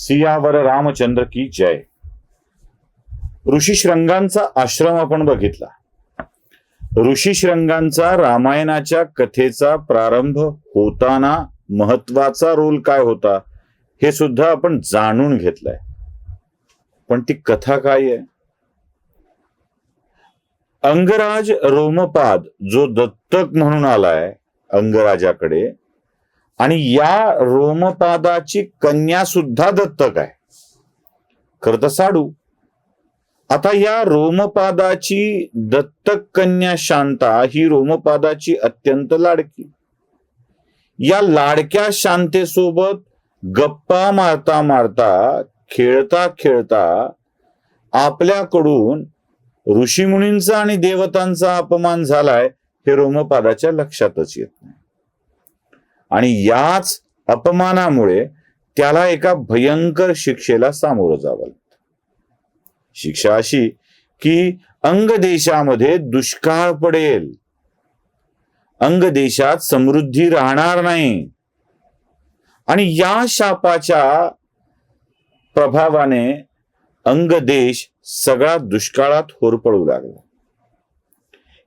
सियावर रामचंद्र की जय. ऋषी श्रंगांचा आश्रम आपण बघितला. ऋषी श्रंगांचा रामायणाच्या कथेचा प्रारंभ होताना महत्त्वाचा रोल काय होता हे सुद्धा आपण जाणून घेतलंय. पण ती कथा काय आहे? अंगराज रोमपाद जो दत्तक म्हणून आलाय अंगराजाकडे आणि या रोमपादाची कन्या सुद्धा दत्तक आहे. खर तर साडू. आता या रोमपादाची दत्तक कन्या शांता ही रोमपादाची अत्यंत लाडकी. या लाडक्या शांतेसोबत गप्पा मारता मारता खेळता खेळता आपल्याकडून ऋषीमुनींचा आणि देवतांचा अपमान झालाय हे रोमपादाच्या लक्षातच येत नाही. आणि याच अपमानामुळे त्याला एका भयंकर शिक्षेला सामोरं जावं लागतं. शिक्षा अशी की अंग देशामध्ये दुष्काळ पडेल. अंग देशात समृद्धी राहणार नाही. आणि या शापाच्या प्रभावाने अंग देश सगळा दुष्काळात होरपळू लागला.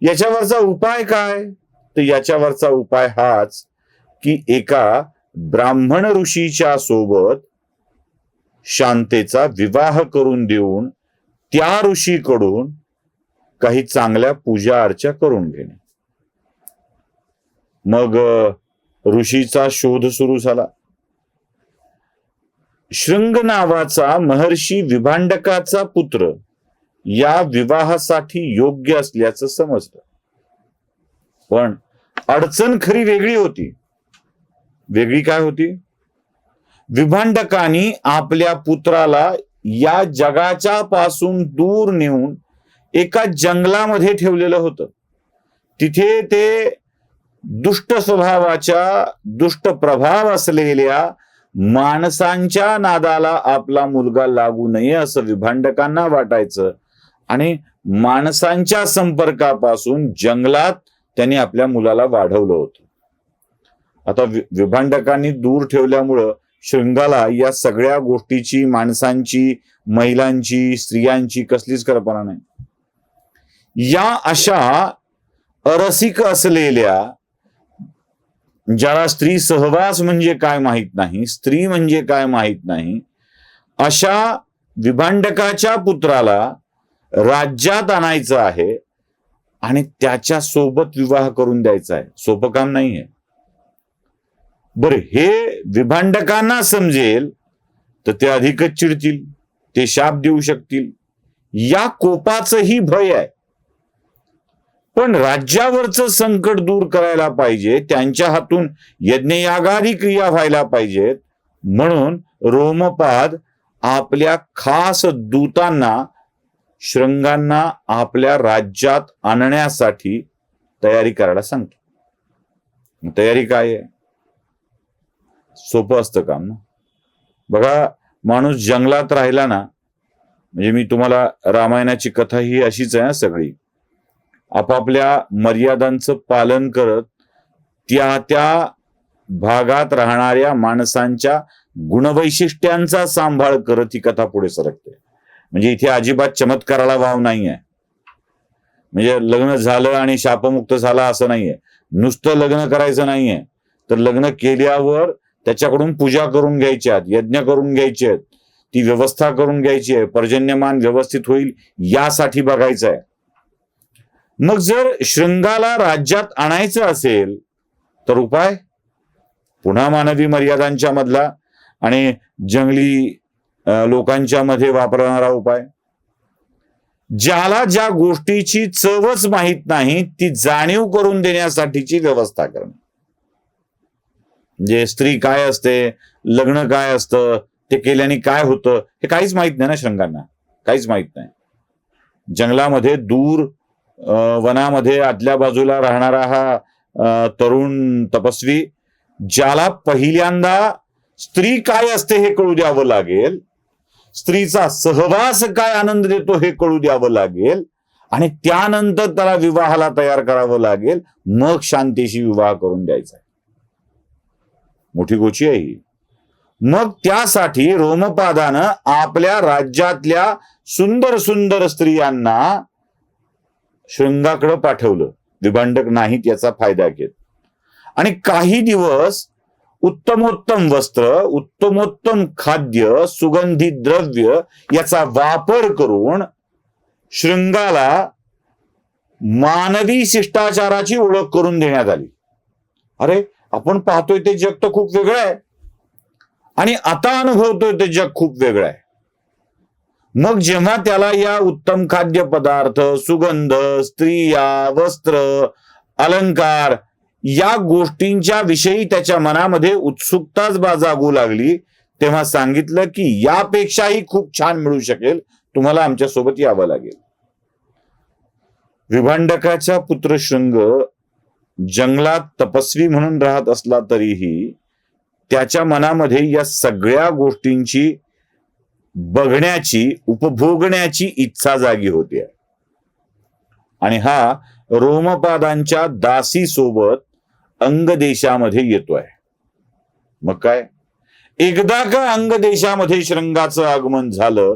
याच्यावरचा उपाय काय? तर याच्यावरचा उपाय हाच की एका ब्राह्मण ऋषीच्या सोबत शांतेचा विवाह करून देऊन त्या ऋषीकडून काही चांगल्या पूजा अर्चा करून घेणे. मग ऋषीचा शोध सुरू झाला. शृंग नावाचा महर्षी विभांडकाचा पुत्र या विवाहासाठी योग्य असल्याचं समजलं पण अडचण खरी वेगळी होती. वेगळी काय होती? विभांडकानी आपल्या पुत्राला या जगाच्या पासून दूर नेऊन एका जंगलामध्ये ठेवलेलं होतं. तिथे ते दुष्ट स्वभावाच्या दुष्ट प्रभाव असलेल्या माणसांच्या नादाला आपला मुलगा लागू नये असं विभांडकांना वाटायचं. आणि माणसांच्या संपर्कापासून जंगलात त्यांनी आपल्या मुलाला वाढवलं होतं. आता विभांडकांनी दूर ठेवल्यामुळं शृंगाला या सगळ्या गोष्टीची माणसांची महिलांची स्त्रियांची कसलीच कल्पना नाही. या अशा अरसिक असलेल्या ज्याला स्त्री सहवास म्हणजे काय माहीत नाही स्त्री म्हणजे काय माहीत नाही अशा विभांडकाच्या पुत्राला राज्यात आणायचं आहे आणि त्याच्या सोबत विवाह करून द्यायचा आहे. सोपं काम नाहीये. बर हे विभांडकांना समजेल तर ते अधिकच चिडतील ते शाप देऊ शकतील. या कोपाचंही भय आहे. पण राज्यावरचं संकट दूर करायला पाहिजे त्यांच्या हातून यज्ञयागादी क्रिया व्हायला पाहिजेत. म्हणून रोमपाद आपल्या खास दूतांना शृंगांना आपल्या राज्यात आणण्यासाठी तयारी करायला सांगतो. तयारी काय आहे? सोपं असतं काम ना. बघा माणूस जंगलात राहिला ना म्हणजे मी तुम्हाला रामायणाची कथा ही अशीच आहे ना सगळी. आपापल्या मर्यादांचं पालन करत त्या त्या भागात राहणाऱ्या माणसांच्या गुणवैशिष्ट्यांचा सांभाळ करत ही कथा पुढे सरकते. म्हणजे इथे अजिबात चमत्काराला वाव नाहीये. म्हणजे लग्न झालं आणि शापमुक्त झाला असं नाहीये. नुसतं लग्न करायचं नाहीये. तर लग्न केल्यावर त्याच्याकडून पूजा करून घ्यायच्यात यज्ञ करून घ्यायचे आहेत ती व्यवस्था करून घ्यायची आहे पर्जन्यमान व्यवस्थित होईल यासाठी बघायचं आहे. मग जर शृंगाला राज्यात आणायचं असेल तर उपाय? पुन्हा मानवी मर्यादांच्या मधला आणि जंगली लोकांच्या मध्ये वापरणारा उपाय. ज्याला ज्या गोष्टीची चवच माहीत नाही ती जाणीव करून देण्यासाठीची व्यवस्था करणे. म्हणजे स्त्री काय असते लग्न काय असतं ते केल्याने काय होतं हे काहीच माहीत नाही ना शृंगांना काहीच माहीत नाही. जंगलामध्ये दूर वनामध्ये आदल्या बाजूला राहणारा हा तरुण तपस्वी ज्याला पहिल्यांदा स्त्री काय असते हे कळू द्यावं लागेल. स्त्रीचा सहवास काय आनंद देतो हे कळू द्यावं लागेल. आणि त्यानंतर त्याला विवाहाला तयार करावं लागेल. मग शांतीशी विवाह करून द्यायचा आहे. मोठी गोची आहे ही. मग त्यासाठी रोमपादानं आपल्या राज्यातल्या सुंदर सुंदर स्त्रियांना शृंगाकडं पाठवलं. विभांडक नाहीत याचा फायदा घेत. आणि काही दिवस उत्तमोत्तम वस्त्र उत्तमोत्तम खाद्य सुगंधी द्रव्य याचा वापर करून शृंगाला मानवी शिष्टाचाराची ओळख करून देण्यात आली. अरे आपण पाहतोय ते जग तर खूप वेगळं आहे. आणि आता अनुभवतोय ते जग खूप वेगळं आहे. मग जेव्हा त्याला या उत्तम खाद्यपदार्थ सुगंध स्त्रिया वस्त्र अलंकार या गोष्टींच्या विषयी त्याच्या मनामध्ये उत्सुकताच बाजागू लागली तेव्हा सांगितलं की यापेक्षाही खूप छान मिळू शकेल तुम्हाला आमच्यासोबत यावं लागेल. विभांडकाचा पुत्र शृंग जंगलात तपस्वी म्हणून राहत असला तरीही त्याच्या मनामध्ये या सगळ्या गोष्टींची बघण्याची उपभोगण्याची इच्छा जागी होती. आणि हा रोमपादांच्या दासी सोबत अंग देशामध्ये येतो येतोय. मग काय? एकदा का अंग देशामध्ये श्रंगाचं आगमन झालं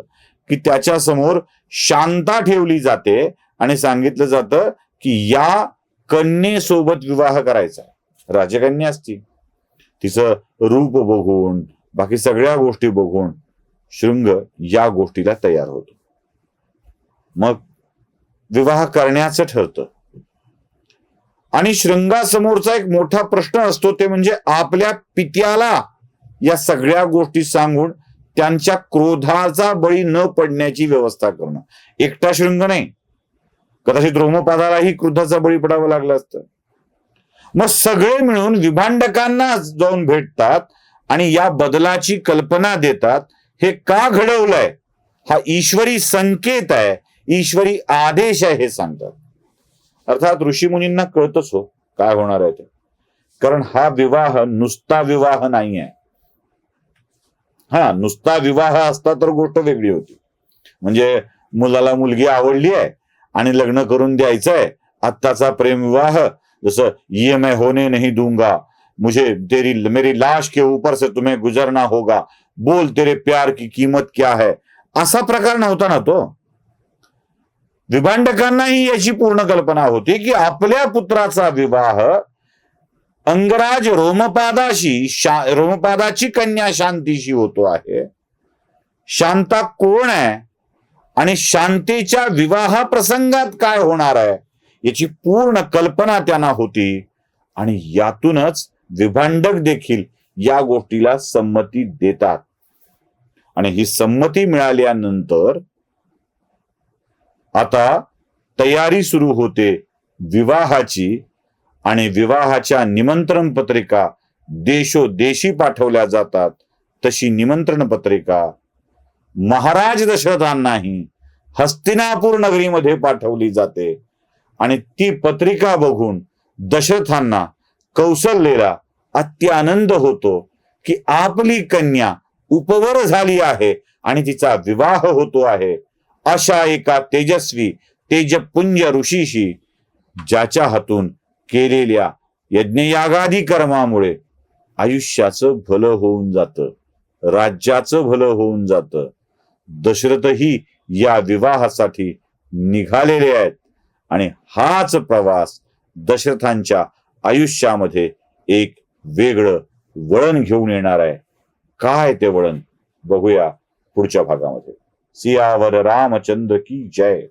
की त्याच्यासमोर शांता ठेवली जाते आणि सांगितलं जातं की या कन्येसोबत विवाह करायचा. राजकन्या असती तिचं रूप बघून बाकी सगळ्या गोष्टी बघून शृंग या गोष्टीला तयार होतो. मग विवाह करण्याचं ठरतं. आणि शृंगासमोरचा एक मोठा प्रश्न असतो ते म्हणजे आपल्या पित्याला या सगळ्या गोष्टी सांगून त्यांच्या क्रोधाचा बळी न पडण्याची व्यवस्था करणं. एकटा शृंग नाही. कदाचित रोमपादालाही क्रुद्धाचा बळी पडावं लागलं असतं. मग सगळे मिळून विभांडकांना जाऊन भेटतात आणि या बदलाची कल्पना देतात. हे का घडवलंय? हा ईश्वरी संकेत आहे ईश्वरी आदेश आहे हे सांगतात. अर्थात ऋषीमुनींना कळतच हो काय होणार आहे ते. कारण हा विवाह नुसता विवाह नाही आहे हा नुसता विवाह असता तर गोष्ट वेगळी होती. म्हणजे मुलाला मुलगी आवडली आहे आणि लग्न करून द्यायचंय. आहे आत्ताचा प्रेमविवाह जसं ये मैं होने नहीं दूंगा. मुझे तेरी मेरी लाश के ऊपर से तुम्हें गुजरना होगा. बोल तेरे प्यार की कीमत क्या है? असा प्रकार नव्हता ना तो. विभांडकांनाही याची पूर्ण कल्पना होती की आपल्या पुत्राचा विवाह अंगराज रोमपादाशी शा रोमपादाची कन्या शांतीशी होतो आहे. शांता कोण आहे? आणि शांतीच्या विवाह प्रसंगात काय होणार आहे याची पूर्ण कल्पना त्यांना होती. आणि यातूनच विभांडक देखील या गोष्टीला संमती देतात. आणि ही संमती मिळाल्यानंतर आता तयारी सुरू होते विवाहाची आणि विवाहाच्या निमंत्रण पत्रिका देशोदेशी पाठवल्या जातात. तशी निमंत्रण पत्रिका महाराज दशरथांनाही हस्तिनापूर नगरीमध्ये पाठवली जाते. आणि ती पत्रिका बघून दशरथांना कौशल्यला अत्यानंद होतो की आपली कन्या उपवर झाली आहे आणि तिचा विवाह होतो आहे. अशा एका तेजस्वी तेजपुंज ऋषीशी ज्याच्या हातून केलेल्या यज्ञयागादी कर्मामुळे आयुष्याचं भलं होऊन जातं. राज्याचं भलं होऊन जातं. दशरथही या विवाहासाठी निघालेले आहेत. आणि हाच प्रवास दशरथांच्या आयुष्यामध्ये एक वेगळं वळण घेऊन येणार आहे. काय ते वळण? बघूया पुढच्या भागामध्ये. सियावर रामचंद्र की जय.